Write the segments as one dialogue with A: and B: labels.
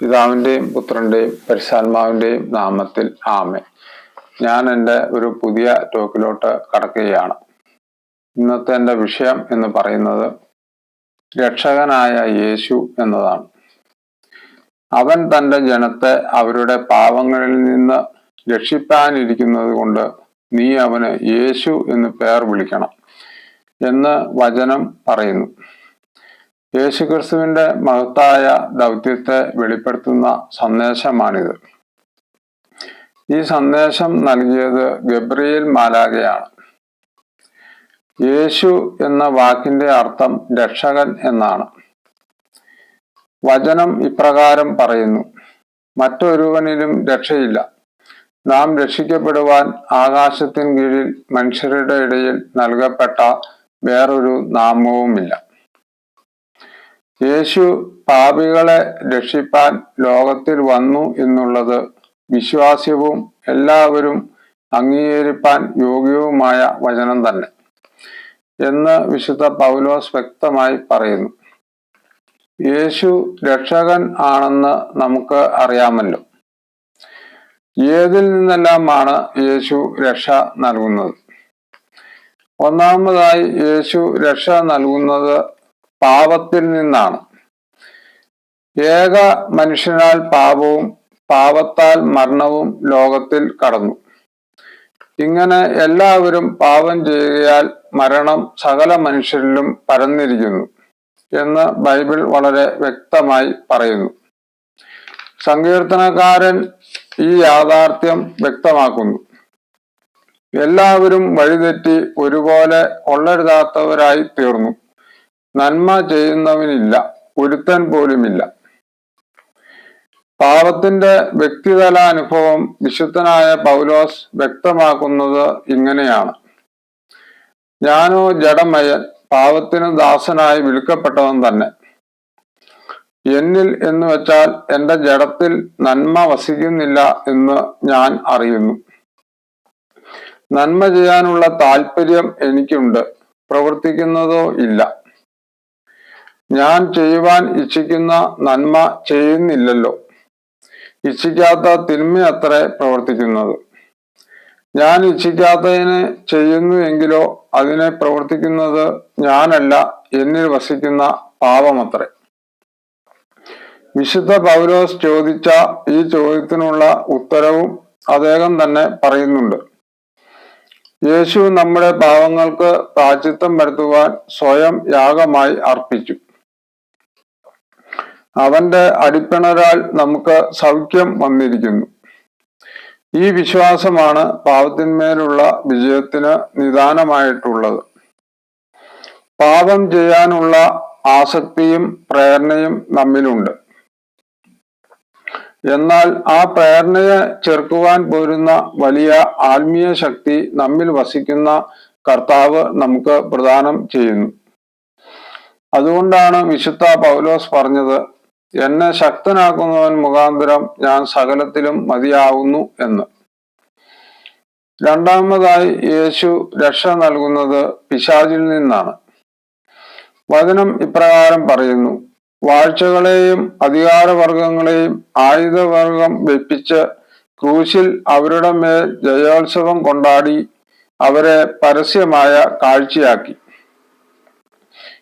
A: പിതാവിന്റെയും പുത്രന്റെയും പരിശാത്മാവിന്റെയും നാമത്തിൽ ആമെ ഞാൻ എന്റെ ഒരു പുതിയ ടോക്കിലോട്ട് കടക്കുകയാണ്. ഇന്നത്തെ എന്റെ വിഷയം എന്ന് പറയുന്നത് രക്ഷകനായ യേശു എന്നതാണ്. അവൻ തന്റെ ജനത്തെ അവരുടെ പാവങ്ങളിൽ നിന്ന് രക്ഷിപ്പാനിരിക്കുന്നത് കൊണ്ട് നീ അവന് യേശു എന്ന് പേർ വിളിക്കണം എന്ന് വചനം പറയുന്നു. യേശുക്രിസ്തുവിന്റെ മഹത്തായ ദൗത്യത്തെ വെളിപ്പെടുത്തുന്ന സന്ദേശമാണിത്. ഈ സന്ദേശം നൽകിയത് ഗബ്രിയേൽ മാലാകയാണ് യേശു എന്ന വാക്കിന്റെ അർത്ഥം രക്ഷകൻ എന്നാണ്. വചനം ഇപ്രകാരം പറയുന്നു മറ്റൊരുവനിലും രക്ഷയില്ല. നാം രക്ഷിക്കപ്പെടുവാൻ ആകാശത്തിൻ കീഴിൽ മനുഷ്യരുടെ ഇടയിൽ നൽകപ്പെട്ട വേറൊരു നാമവുമില്ല. യേശു പാപികളെ രക്ഷിപ്പാൻ ലോകത്തിൽ വന്നു എന്നുള്ളത് വിശ്വാസ്യവും എല്ലാവരും അംഗീകരിപ്പാൻ യോഗ്യവുമായ വചനം തന്നെ എന്ന് വിശുദ്ധ പൗലോസ് വ്യക്തമായി പറയുന്നു. യേശു രക്ഷകൻ ആണെന്ന് നമുക്ക് അറിയാമല്ലോ. ഏതിൽ നിന്നെല്ലാമാണ് യേശു രക്ഷ നൽകുന്നത്? ഒന്നാമതായി യേശു രക്ഷ നൽകുന്നത് പാപത്തിൽ നിന്നാണ്. ഏക മനുഷ്യനാൽ പാപവും പാപത്താൽ മരണവും ലോകത്തിൽ കടന്നു. ഇങ്ങനെ എല്ലാവരും പാപം ചെയ്യുകയാൽ മരണം സകല മനുഷ്യരിലും പരന്നിരിക്കുന്നു എന്ന് ബൈബിൾ വളരെ വ്യക്തമായി പറയുന്നു. സങ്കീർത്തനക്കാരൻ ഈ യാഥാർത്ഥ്യം വ്യക്തമാക്കുന്നു. എല്ലാവരും വഴിതെറ്റി ഒരുപോലെ കൊള്ളരുതാത്തവരായി തീർന്നു. നന്മ ചെയ്യുന്നവനില്ല ഒരുത്തൻ പോലുമില്ല. പാപത്തിന്റെ വ്യക്തിതല അനുഭവം വിശുദ്ധനായ പൗലോസ് വ്യക്തമാക്കുന്നത് ഇങ്ങനെയാണ്. ഞാനോ ജഡമയൻ പാപത്തിന് ദാസനായി വിളിക്കപ്പെട്ടവൻ തന്നെ. എന്നിൽ എന്ന് വെച്ചാൽ എന്റെ ജഡത്തിൽ നന്മ വസിക്കുന്നില്ല എന്ന് ഞാൻ അറിയുന്നു. നന്മ ചെയ്യാനുള്ള താല്പര്യം എനിക്കുണ്ട് പ്രവർത്തിക്കുന്നതോ ഇല്ല. ഞാൻ ചെയ്യുവാൻ ഇച്ഛിക്കുന്ന നന്മ ചെയ്യുന്നില്ലല്ലോ. ഇച്ഛിക്കാത്ത തിന്മ അത്ര പ്രവർത്തിക്കുന്നത്. ഞാൻ ഇച്ഛിക്കാത്തതിനെ ചെയ്യുന്നു എങ്കിലോ അതിനെ പ്രവർത്തിക്കുന്നത് ഞാനല്ല എന്നിൽ വസിക്കുന്ന പാപമത്രേ. വിശുദ്ധ പൗലോസ് ചോദിച്ച ഈ ചോദ്യത്തിനുള്ള ഉത്തരവും അദ്ദേഹം തന്നെ പറയുന്നുണ്ട്. യേശു നമ്മുടെ പാവങ്ങൾക്ക് പ്രാചിത്വം വരുത്തുവാൻ സ്വയം യാഗമായി അർപ്പിച്ചു. അവന്റെ അടിപ്പിണരാൽ നമുക്ക് സൗഖ്യം വന്നിരിക്കുന്നു. ഈ വിശ്വാസമാണ് പാപത്തിന്മേലുള്ള വിജയത്തിന് നിദാനമായിട്ടുള്ളത്. പാപം ചെയ്യാനുള്ള ആസക്തിയും പ്രേരണയും നമ്മിലുണ്ട്. എന്നാൽ ആ പ്രേരണയെ ചെറുക്കുവാൻ പോരുന്ന വലിയ ആത്മീയ ശക്തി നമ്മിൽ വസിക്കുന്ന കർത്താവ് നമുക്ക് പ്രദാനം ചെയ്യുന്നു. അതുകൊണ്ടാണ് വിശുദ്ധ പൗലോസ് പറഞ്ഞത് എന്നെ ശക്തനാക്കുന്നവൻ മുഖാന്തരം ഞാൻ സകലത്തിലും മതിയാവുന്നു എന്ന്. രണ്ടാമതായി യേശു രക്ഷ നൽകുന്നത് പിശാചിൽ നിന്നാണ്. വചനം ഇപ്രകാരം പറയുന്നു വാഴ്ചകളെയും അധികാരവർഗങ്ങളെയും ആയുധവർഗം വെപ്പിച്ച് ക്രൂശിൽ അവരുടെ മേൽ ജയോത്സവം കൊണ്ടാടി അവരെ പരസ്യമായ കാഴ്ചയാക്കി.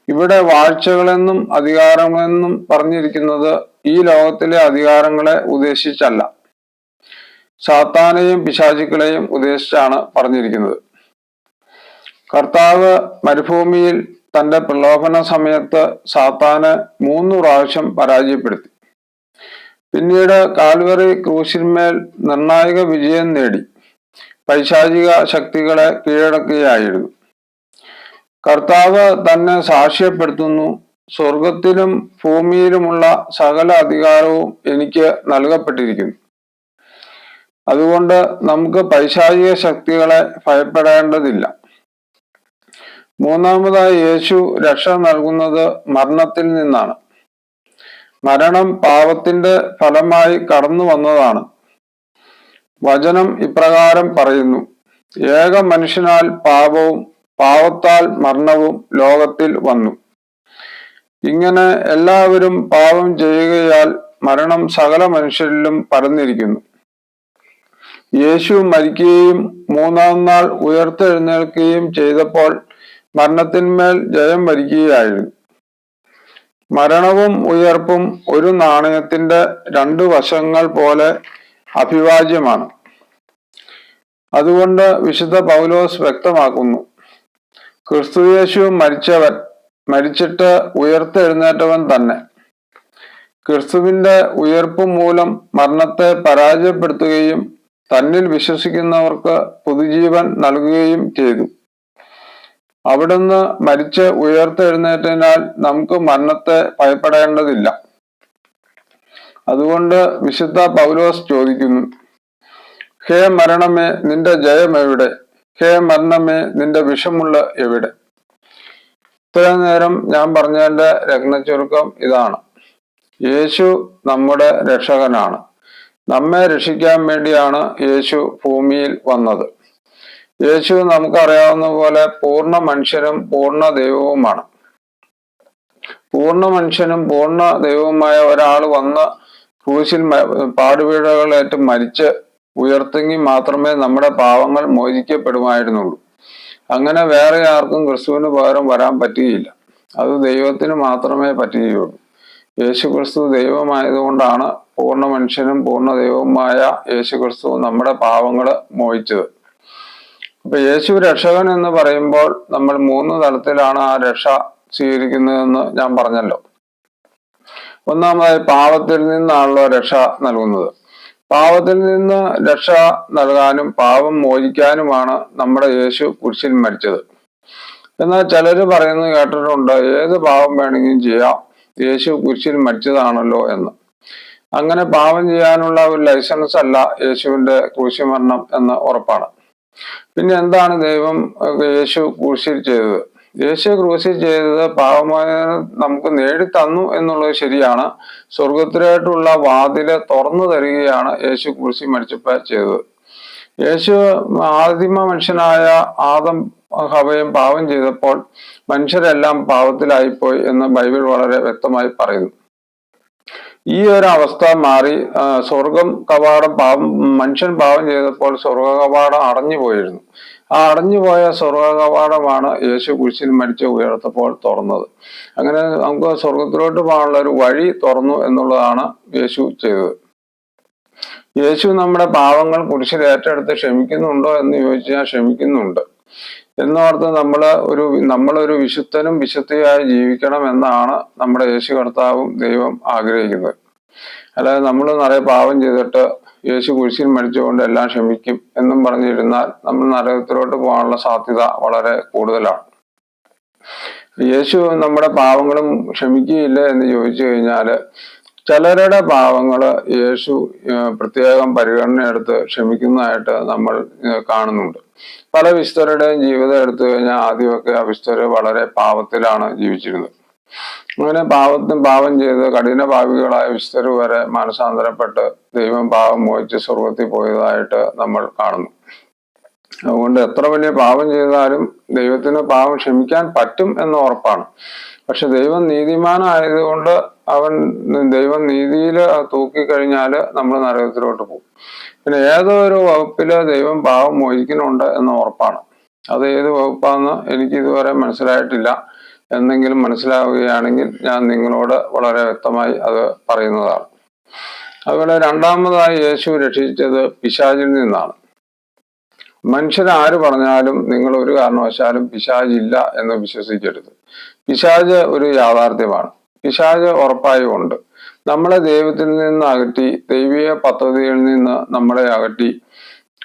A: ഇവിടെ വാഴ്ചകളെന്നും അധികാരങ്ങളെന്നും പറഞ്ഞിരിക്കുന്നത് ഈ ലോകത്തിലെ അധികാരങ്ങളെ ഉദ്ദേശിച്ചല്ല. സാത്താനെയും പിശാചുക്കളെയും ഉദ്ദേശിച്ചാണ് പറഞ്ഞിരിക്കുന്നത്. കർത്താവ് മരുഭൂമിയിൽ തന്റെ പ്രലോഭന സമയത്ത് സാത്താന് മൂന്ന് പ്രാവശ്യം പരാജയപ്പെടുത്തി. പിന്നീട് കാൽവറി ക്രൂശിന്മേൽ നിർണായക വിജയം നേടി. പൈശാചിക ശക്തികളെ കീഴടക്കുകയായിരുന്നു. കർത്താവ് തന്നെ സാക്ഷ്യപ്പെടുത്തുന്നു. സ്വർഗത്തിലും ഭൂമിയിലുമുള്ള സകല അധികാരവും എനിക്ക് നൽകപ്പെട്ടിരിക്കുന്നു. അതുകൊണ്ട് നമുക്ക് പൈശാചിക ശക്തികളെ ഭയപ്പെടേണ്ടതില്ല. മൂന്നാമതായി യേശു രക്ഷ നൽകുന്നത് മരണത്തിൽ നിന്നാണ്. മരണം പാപത്തിന്റെ ഫലമായി കടന്നു വന്നതാണ്. വചനം ഇപ്രകാരം പറയുന്നു. ഏക മനുഷ്യനാൽ പാപവും പാവത്താൽ മരണവും ലോകത്തിൽ വന്നു. ഇങ്ങനെ എല്ലാവരും പാവം ചെയ്യുകയാൽ മരണം സകല മനുഷ്യരിലും പരന്നിരിക്കുന്നു. യേശു മരിക്കുകയും മൂന്നാം നാൾ ഉയർത്തെഴുന്നേൽക്കുകയും ചെയ്തപ്പോൾ മരണത്തിന്മേൽ ജയം വരിക്കുകയായിരുന്നു മരണവും ഉയർപ്പും ഒരു നാണയത്തിന്റെ രണ്ടു വശങ്ങൾ പോലെ അഭിവാജ്യമാണ്. അതുകൊണ്ട് വിശുദ്ധ പൗലോസ് വ്യക്തമാക്കുന്നു ക്രിസ്തുയേശു മരിച്ചവൻ മരിച്ചിട്ട് ഉയർത്തെഴുന്നേറ്റവൻ തന്നെ. ക്രിസ്തുവിന്റെ ഉയർപ്പ് മൂലം മരണത്തെ പരാജയപ്പെടുത്തുകയും തന്നിൽ വിശ്വസിക്കുന്നവർക്ക് പുതുജീവൻ നൽകുകയും ചെയ്തു. അവിടുന്ന് മരിച്ച് ഉയർത്തെഴുന്നേറ്റതിനാൽ നമുക്ക് മരണത്തെ ഭയപ്പെടേണ്ടതില്ല. അതുകൊണ്ട് വിശുദ്ധ പൗലോസ് ചോദിക്കുന്നു ഹേ മരണമേ നിന്റെ ജയം എവിടെ? ഹേ മരണമേ നിന്റെ വിഷമുള്ള എവിടെ? ഇത്രയും നേരം ഞാൻ പറഞ്ഞതിന്റെ രത്നച്ചുരുക്കം ഇതാണ്. യേശു നമ്മുടെ രക്ഷകനാണ്. നമ്മെ രക്ഷിക്കാൻ വേണ്ടിയാണ് യേശു ഭൂമിയിൽ വന്നത്. യേശു നമുക്കറിയാവുന്ന പോലെ പൂർണ മനുഷ്യനും പൂർണ ദൈവവുമാണ്. പൂർണ മനുഷ്യനും പൂർണ ദൈവവുമായ ഒരാൾ വന്ന് ക്രൂശിൽ പാടുപീഴകളേറ്റ് മരിച്ച് ഉയർത്തെങ്കിൽ മാത്രമേ നമ്മുടെ പാവങ്ങൾ മോചിക്കപ്പെടുമായിരുന്നുള്ളൂ. അങ്ങനെ വേറെ ആർക്കും ക്രിസ്തുവിന് പകരം വരാൻ പറ്റുകയില്ല അത് ദൈവത്തിന് മാത്രമേ പറ്റുകയുള്ളൂ. യേശു ക്രിസ്തു ദൈവമായതുകൊണ്ടാണ് പൂർണ മനുഷ്യനും പൂർണ ദൈവവുമായ യേശു ക്രിസ്തു നമ്മുടെ പാവങ്ങൾ മോഹിച്ചത്. അപ്പൊ യേശു രക്ഷകൻ എന്ന് പറയുമ്പോൾ നമ്മൾ മൂന്ന് തലത്തിലാണ് ആ രക്ഷ സ്വീകരിക്കുന്നതെന്ന് ഞാൻ പറഞ്ഞല്ലോ. ഒന്നാമതായി പാവത്തിൽ നിന്നാണല്ലോ രക്ഷ നൽകുന്നത്. പാവത്തിൽ നിന്ന് രക്ഷ നൽകാനും പാവം മോചിക്കാനുമാണ് നമ്മുടെ യേശു കുരിശിൽ മരിച്ചത്. എന്നാൽ ചിലർ പറയുന്നത് കേട്ടിട്ടുണ്ട് ഏത് പാവം വേണമെങ്കിലും ചെയ്യാം യേശു കുരിശിൽ മരിച്ചതാണല്ലോ എന്ന്. അങ്ങനെ പാവം ചെയ്യാനുള്ള ഒരു ലൈസൻസ് അല്ല യേശുവിന്റെ ക്രൂശിമരണം എന്ന് ഉറപ്പാണ്. പിന്നെ എന്താണ് ദൈവം യേശു കുരിശിൽ ചെയ്തത്? യേശു ക്രൂശിൽ ചെയ്തത് പാവമായ നമുക്ക് നേടിത്തന്നു എന്നുള്ളത് ശരിയാണ്. സ്വർഗത്തിലായിട്ടുള്ള വാതിൽ തുറന്നു തരികയാണ് യേശു ക്രൂശി മരിച്ചപ്പോൾ ചെയ്തത്. യേശു ആദിമ മനുഷ്യനായ ആദം ഹവയും പാവം ചെയ്തപ്പോൾ മനുഷ്യരെല്ലാം പാവത്തിലായിപ്പോയി എന്ന് ബൈബിൾ വളരെ വ്യക്തമായി പറയുന്നു. ഈ ഒരു അവസ്ഥ മാറി സ്വർഗം കവാടം പാവം മനുഷ്യൻ പാവം ചെയ്തപ്പോൾ സ്വർഗ കവാടം അടഞ്ഞു പോയിരുന്നു. ആ അടഞ്ഞുപോയ സ്വർഗകവാടമാണ് യേശു കുരിശിൽ മരിച്ച് ഉയർത്തപ്പോൾ തുറന്നത്. അങ്ങനെ നമുക്ക് സ്വർഗത്തിലോട്ട് പോകാനുള്ള ഒരു വഴി തുറന്നു എന്നുള്ളതാണ് യേശു ചെയ്തത്. യേശു നമ്മുടെ പാവങ്ങൾ കുരിശിൽ ഏറ്റെടുത്ത് ക്ഷമിക്കുന്നുണ്ടോ എന്ന് ചോദിച്ചാൽ ക്ഷമിക്കുന്നുണ്ട്. എന്നോർത്ത് നമ്മൾ ഒരു നമ്മളൊരു വിശുദ്ധനും വിശുദ്ധിയായി ജീവിക്കണം എന്നാണ് നമ്മുടെ യേശു കർത്താവും ദൈവം ആഗ്രഹിക്കുന്നത്. അല്ലാതെ നമ്മൾ നിറയെ പാവം ചെയ്തിട്ട് യേശു കുരിശിൽ മരിച്ചുകൊണ്ട് എല്ലാം ക്ഷമിക്കും എന്നും പറഞ്ഞിരുന്നാൽ നമ്മൾ നരകത്തിലോട്ട് പോകാനുള്ള സാധ്യത വളരെ കൂടുതലാണ്. യേശു നമ്മുടെ പാവങ്ങളും ക്ഷമിക്കുകയില്ല എന്ന് ചോദിച്ചു കഴിഞ്ഞാൽ ചിലരുടെ പാവങ്ങൾ യേശു പ്രത്യേകം പരിഗണന എടുത്ത് ക്ഷമിക്കുന്നതായിട്ട് നമ്മൾ കാണുന്നുണ്ട്. പല വിസ്തരുടെയും ജീവിതം എടുത്തു കഴിഞ്ഞാൽ ആദ്യമൊക്കെ ആ വിസ്തര് വളരെ പാവത്തിലാണ് ജീവിച്ചിരുന്നത്. അങ്ങനെ പാവത്തിന് പാവം ചെയ്ത് കഠിന ഭാവികളായ വിശുദ്ധർ വരെ മാനസാന്തരപ്പെട്ട് ദൈവം പാവം മോഹിച്ച് സ്വർഗത്തിൽ പോയതായിട്ട് നമ്മൾ കാണുന്നു. അതുകൊണ്ട് എത്ര വലിയ പാവം ചെയ്താലും ദൈവത്തിന് പാവം ക്ഷമിക്കാൻ പറ്റും എന്ന് ഉറപ്പാണ്. പക്ഷെ ദൈവം നീതിമാനായതുകൊണ്ട് അവൻ ദൈവം നീതിയിൽ തൂക്കിക്കഴിഞ്ഞാൽ നമ്മൾ നരകത്തിലോട്ട് പോകും. പിന്നെ ഏതൊരു ഒരു വകുപ്പിൽ ദൈവം പാവം മോചിക്കുന്നുണ്ട് എന്ന് ഉറപ്പാണ്. അത് ഏത് വകുപ്പാന്ന് എനിക്ക് ഇതുവരെ മനസ്സിലായിട്ടില്ല. എന്തെങ്കിലും മനസ്സിലാവുകയാണെങ്കിൽ ഞാൻ നിങ്ങളോട് വളരെ വ്യക്തമായി അത് പറയുന്നതാണ്. അതുപോലെ രണ്ടാമതായി യേശു രക്ഷിച്ചത് പിശാചിൽ നിന്നാണ്. മനുഷ്യർ ആര് പറഞ്ഞാലും നിങ്ങൾ ഒരു കാരണവശാലും പിശാചില്ല എന്ന് വിശ്വസിക്കരുത്. പിശാജ് ഒരു യാഥാർത്ഥ്യമാണ്. പിശാജ് ഉറപ്പായും ഉണ്ട്. നമ്മളെ ദൈവത്തിൽ നിന്ന് അകറ്റി ദൈവീയ പദ്ധതിയിൽ നിന്ന് നമ്മളെ അകറ്റി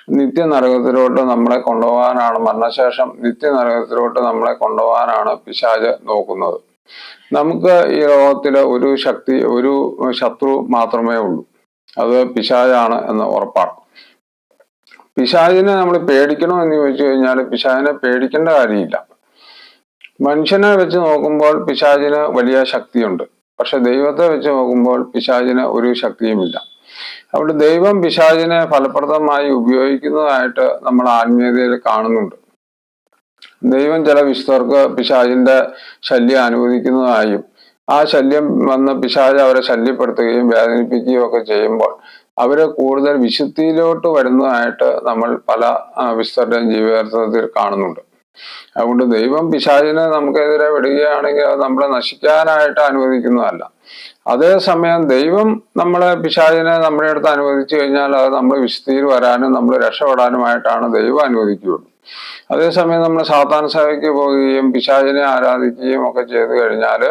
A: നിത്യനരകത്തിലോട്ട് നമ്മളെ കൊണ്ടുപോകാനാണ് മരണശേഷം നിത്യനരകത്തിലോട്ട് നമ്മളെ കൊണ്ടുപോകാനാണ് പിശാജ് നോക്കുന്നത്. നമുക്ക് ഈ ലോകത്തിലെ ഒരു ശക്തി ഒരു ശത്രു മാത്രമേ ഉള്ളൂ. അത് പിശാജാണ് എന്ന് ഉറപ്പാണ്. പിശാജിനെ നമ്മൾ പേടിക്കണോ എന്ന് ചോദിച്ചു കഴിഞ്ഞാൽ പിശാജിനെ പേടിക്കേണ്ട കാര്യമില്ല. മനുഷ്യനെ വെച്ച് നോക്കുമ്പോൾ പിശാജിന് വലിയ ശക്തിയുണ്ട്. പക്ഷെ ദൈവത്തെ വെച്ച് നോക്കുമ്പോൾ പിശാജിന് ഒരു ശക്തിയുമില്ല. അവിടെ ദൈവം പിശാചിനെ ഫലപ്രദമായി ഉപയോഗിക്കുന്നതായിട്ട് നമ്മൾ ആത്മീയതയിൽ കാണുന്നുണ്ട്. ദൈവം ചില വിശുദ്ധർക്ക് പിശാചിന്റെ ശല്യം അനുവദിക്കുന്നതായും ആ ശല്യം വന്ന് പിശാജ് അവരെ ശല്യപ്പെടുത്തുകയും വേദനിപ്പിക്കുകയും ഒക്കെ ചെയ്യുമ്പോൾ അവരെ കൂടുതൽ വിശുദ്ധിയിലോട്ട് വരുന്നതായിട്ട് നമ്മൾ പല വിശുദ്ധരുടെയും ജീവിതത്തിൽ കാണുന്നുണ്ട്. അതുകൊണ്ട് ദൈവം പിശാചിനെ നമുക്കെതിരെ വിടുകയാണെങ്കിൽ അത് നമ്മളെ നശിക്കാനായിട്ട് അനുവദിക്കുന്നതല്ല. അതേസമയം ദൈവം നമ്മളെ പിശാചിനെ നമ്മുടെ അടുത്ത് അനുവദിച്ചു കഴിഞ്ഞാൽ അത് നമ്മൾ വിശുദ്ധിയിൽ വരാനും നമ്മൾ രക്ഷപ്പെടാനുമായിട്ടാണ് ദൈവം അനുവദിക്കുകയുള്ളൂ. അതേസമയം നമ്മൾ സാത്താൻ സഭയ്ക്ക് പോവുകയും പിശാചിനെ ആരാധിക്കുകയും ഒക്കെ ചെയ്തു കഴിഞ്ഞാൽ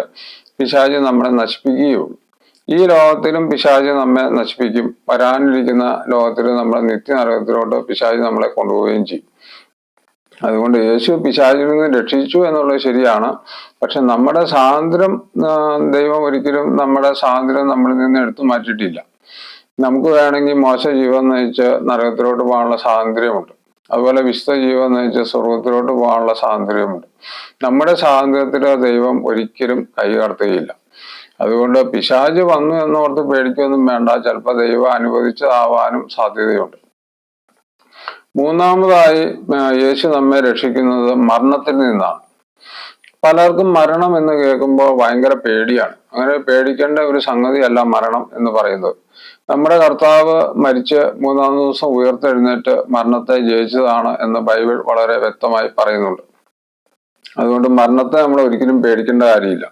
A: പിശാചി നമ്മളെ നശിപ്പിക്കുകയുള്ളൂ. ഈ ലോകത്തിലും പിശാചി നമ്മെ നശിപ്പിക്കും. വരാനിരിക്കുന്ന ലോകത്തിൽ നമ്മളെ നിത്യനരകത്തിലോട്ട് പിശാചി നമ്മളെ കൊണ്ടുപോവുകയും ചെയ്യും. അതുകൊണ്ട് യേശു പിശാചിൽ നിന്ന് രക്ഷിച്ചു എന്നുള്ളത് ശരിയാണ്. പക്ഷെ നമ്മുടെ സ്വാതന്ത്ര്യം ദൈവം ഒരിക്കലും നമ്മുടെ സ്വാതന്ത്ര്യം നമ്മളിൽ നിന്ന് എടുത്തു മാറ്റിയിട്ടില്ല. നമുക്ക് വേണമെങ്കിൽ മോശ ജീവൻ നയിച്ച് നരകത്തിലോട്ട് പോകാനുള്ള സ്വാതന്ത്ര്യമുണ്ട്. അതുപോലെ വിശുദ്ധ ജീവൻ നയിച്ച് സ്വർഗത്തിലോട്ട് പോകാനുള്ള സ്വാതന്ത്ര്യമുണ്ട്. നമ്മുടെ സ്വാതന്ത്ര്യത്തിൽ ദൈവം ഒരിക്കലും കൈകടത്തുകയില്ല അതുകൊണ്ട് പിശാജ് വന്നു എന്നോർത്ത് പേടിക്കൊന്നും വേണ്ട. ചിലപ്പോൾ ദൈവം അനുവദിച്ചതാവാനും സാധ്യതയുണ്ട്. മൂന്നാമതായി യേശു നമ്മെ രക്ഷിക്കുന്നത് മരണത്തിൽ നിന്നാണ്. പലർക്കും മരണം എന്ന് കേൾക്കുമ്പോൾ ഭയങ്കര പേടിയാണ്. അങ്ങനെ പേടിക്കേണ്ട ഒരു സംഗതിയല്ല മരണം എന്ന് പറയുന്നത്. നമ്മുടെ കർത്താവ് മരിച്ച് മൂന്നാം ദിവസം ഉയർത്തെഴുന്നേറ്റ് മരണത്തെ ജയിച്ചതാണ് എന്ന് ബൈബിൾ വളരെ വ്യക്തമായി പറയുന്നുണ്ട്. അതുകൊണ്ട് മരണത്തെ നമ്മൾ ഒരിക്കലും പേടിക്കേണ്ട കാര്യമില്ല.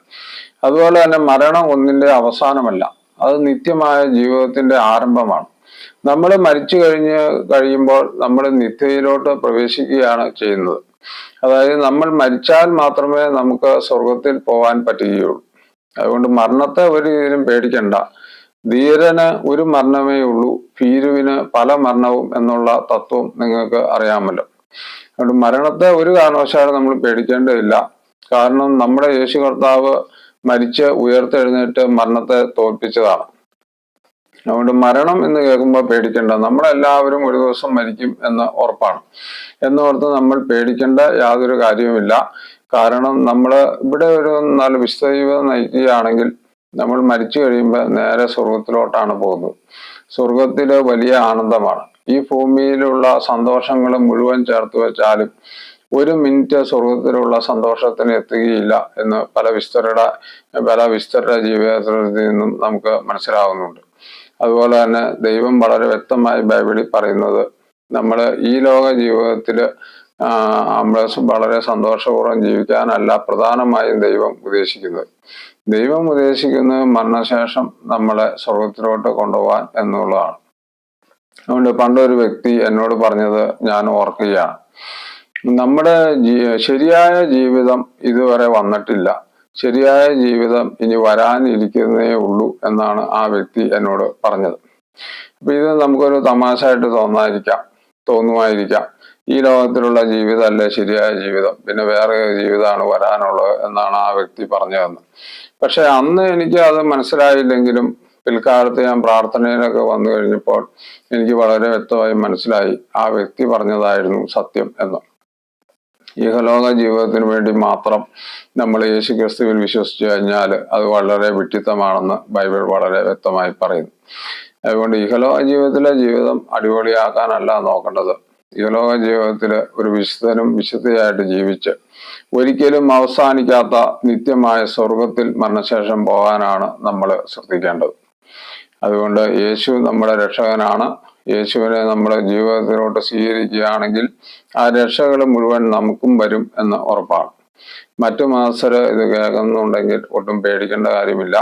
A: അതുപോലെ തന്നെ മരണം ഒന്നിന്റെ അവസാനമല്ല. അത് നിത്യമായ ജീവിതത്തിന്റെ ആരംഭമാണ്. നമ്മൾ മരിച്ചു കഴിഞ്ഞ് കഴിയുമ്പോൾ നമ്മൾ നിത്യയിലോട്ട് പ്രവേശിക്കുകയാണ് ചെയ്യുന്നത്. അതായത് നമ്മൾ മരിച്ചാൽ മാത്രമേ നമുക്ക് സ്വർഗത്തിൽ പോകാൻ പറ്റുകയുള്ളൂ. അതുകൊണ്ട് മരണത്തെ ഒരു രീതിയിലും പേടിക്കണ്ട. ധീരന് ഒരു മരണമേ ഉള്ളൂ ഭീരുവിന് പല മരണവും എന്നുള്ള തത്വം നിങ്ങൾക്ക് അറിയാമല്ലോ. അതുകൊണ്ട് മരണത്തെ ഒരു കാരണവശാലും നമ്മൾ പേടിക്കേണ്ടതില്ല. കാരണം നമ്മുടെ യേശു കർത്താവ് മരിച്ച് ഉയർത്തെഴുന്നേറ്റ് മരണത്തെ തോൽപ്പിച്ചതാണ്. അതുകൊണ്ട് മരണം എന്ന് കേൾക്കുമ്പോൾ പേടിക്കേണ്ട. നമ്മളെല്ലാവരും ഒരു ദിവസം മരിക്കും എന്ന് ഉറപ്പാണ്. എന്നോർത്ത് നമ്മൾ പേടിക്കേണ്ട യാതൊരു കാര്യവുമില്ല. കാരണം നമ്മൾ ഇവിടെ ഒരു നല്ല വിശുദ്ധ ജീവിതം നയിക്കുകയാണെങ്കിൽ നമ്മൾ മരിച്ചു കഴിയുമ്പോൾ നേരെ സ്വർഗത്തിലോട്ടാണ് പോകുന്നത്. സ്വർഗത്തിൽ വലിയ ആനന്ദമാണ്. ഈ ഭൂമിയിലുള്ള സന്തോഷങ്ങൾ മുഴുവൻ ചേർത്ത് വെച്ചാലും ഒരു മിനിറ്റ് സ്വർഗത്തിലുള്ള സന്തോഷത്തിന് എത്തുകയില്ല എന്ന് പല വിസ്തരുടെ പല വിസ്തരുടെ ജീവിതത്തിൽ നിന്നും നമുക്ക് മനസ്സിലാവുന്നുണ്ട്. അതുപോലെ തന്നെ ദൈവം വളരെ വ്യക്തമായി ബൈബിളിൽ പറയുന്നത് നമ്മൾ ഈ ലോക ജീവിതത്തിൽ നമ്മൾ വളരെ സന്തോഷപൂർവം ജീവിക്കാനല്ല പ്രധാനമായും ദൈവം ഉദ്ദേശിക്കുന്നത്. ദൈവം ഉദ്ദേശിക്കുന്നത് മരണശേഷം നമ്മളെ സ്വർഗത്തിലോട്ട് കൊണ്ടുപോകാൻ എന്നുള്ളതാണ്. അതുകൊണ്ട് പണ്ടൊരു വ്യക്തി എന്നോട് പറഞ്ഞത് ഞാൻ ഓർക്കുകയാണ്. നമ്മുടെ ശരിയായ ജീവിതം ഇതുവരെ വന്നിട്ടില്ല. ശരിയായ ജീവിതം ഇനി വരാനിരിക്കുന്നേ ഉള്ളൂ എന്നാണ് ആ വ്യക്തി എന്നോട് പറഞ്ഞത്. അപ്പൊ ഇത് നമുക്കൊരു തമാശയായിട്ട് തോന്നായിരിക്കാം തോന്നുമായിരിക്കാം. ഈ ലോകത്തിലുള്ള ജീവിതമല്ലേ ശരിയായ ജീവിതം? പിന്നെ വേറെ ജീവിതമാണ് വരാനുള്ളത് എന്നാണ് ആ വ്യക്തി പറഞ്ഞതെന്ന് പക്ഷെ അന്ന് എനിക്ക് അത് മനസ്സിലായില്ലെങ്കിലും പിൽക്കാലത്ത് ഞാൻ പ്രാർത്ഥനയിലൊക്കെ വന്നു കഴിഞ്ഞപ്പോൾ എനിക്ക് വളരെ വ്യക്തമായി മനസ്സിലായി ആ വ്യക്തി പറഞ്ഞതായിരുന്നു സത്യം എന്ന്. ഇഹലോക ജീവിതത്തിന് വേണ്ടി മാത്രം നമ്മൾ യേശു ക്രിസ്തുവിൽ വിശ്വസിച്ചു കഴിഞ്ഞാൽ അത് വളരെ വിട്ടിത്തമാണെന്ന് ബൈബിൾ വളരെ വ്യക്തമായി പറയുന്നു. അതുകൊണ്ട് ഇഹലോക ജീവിതത്തിലെ ജീവിതം അടിപൊളിയാക്കാനല്ല നോക്കേണ്ടത്. ഇഹലോക ജീവിതത്തിൽ ഒരു വിശുദ്ധനും വിശുദ്ധയായിട്ട് ജീവിച്ച് ഒരിക്കലും അവസാനിക്കാത്ത നിത്യമായ സ്വർഗത്തിൽ മരണശേഷം പോകാനാണ് നമ്മൾ ശ്രദ്ധിക്കേണ്ടത്. അതുകൊണ്ട് യേശു നമ്മുടെ രക്ഷകനാണ്. യേശുവിനെ നമ്മുടെ ജീവിതത്തിലോട്ട് സ്വീകരിക്കുകയാണെങ്കിൽ ആ രക്ഷകൾ മുഴുവൻ നമുക്കും വരും എന്ന് ഉറപ്പാണ്. മറ്റു മാസര് ഇത് കേൾക്കുന്നുണ്ടെങ്കിൽ ഒട്ടും പേടിക്കേണ്ട കാര്യമില്ല.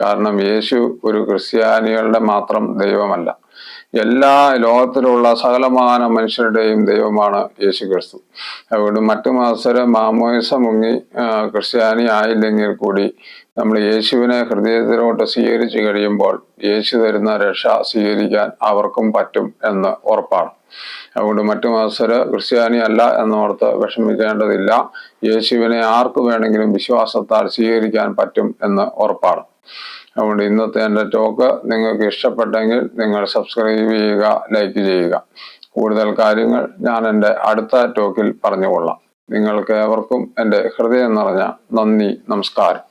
A: കാരണം യേശു ഒരു ക്രിസ്ത്യാനികളുടെ മാത്രം ദൈവമല്ല. എല്ലാ ലോകത്തിലുള്ള സകലമാന മനുഷ്യരുടെയും ദൈവമാണ് യേശു ക്രിസ്തു. അതുകൊണ്ട് മറ്റു മാസര് മാമോയിസ മുങ്ങി ക്രിസ്ത്യാനി ആയില്ലെങ്കിൽ കൂടി നമ്മൾ യേശുവിനെ ഹൃദയത്തിലോട്ട് സ്വീകരിച്ചു കഴിയുമ്പോൾ യേശു തരുന്ന രക്ഷ സ്വീകരിക്കാൻ അവർക്കും പറ്റും എന്ന് ഉറപ്പാണ്. അതുകൊണ്ട് മറ്റു മത്സര ക്രിസ്ത്യാനി അല്ല എന്നോർത്ത് വിഷമിക്കേണ്ടതില്ല. യേശുവിനെ ആർക്ക് വേണമെങ്കിലും വിശ്വാസത്താൽ സ്വീകരിക്കാൻ പറ്റും എന്ന് ഉറപ്പാണ്. അതുകൊണ്ട് ഇന്നത്തെ എന്റെ ടോക്ക് നിങ്ങൾക്ക് ഇഷ്ടപ്പെട്ടെങ്കിൽ നിങ്ങൾ സബ്സ്ക്രൈബ് ചെയ്യുക ലൈക്ക് ചെയ്യുക. കൂടുതൽ കാര്യങ്ങൾ ഞാൻ എന്റെ അടുത്ത ടോക്കിൽ പറഞ്ഞുകൊള്ളാം. നിങ്ങൾക്ക് ഏവർക്കും എന്റെ ഹൃദയം നിറഞ്ഞ നന്ദി നമസ്കാരം.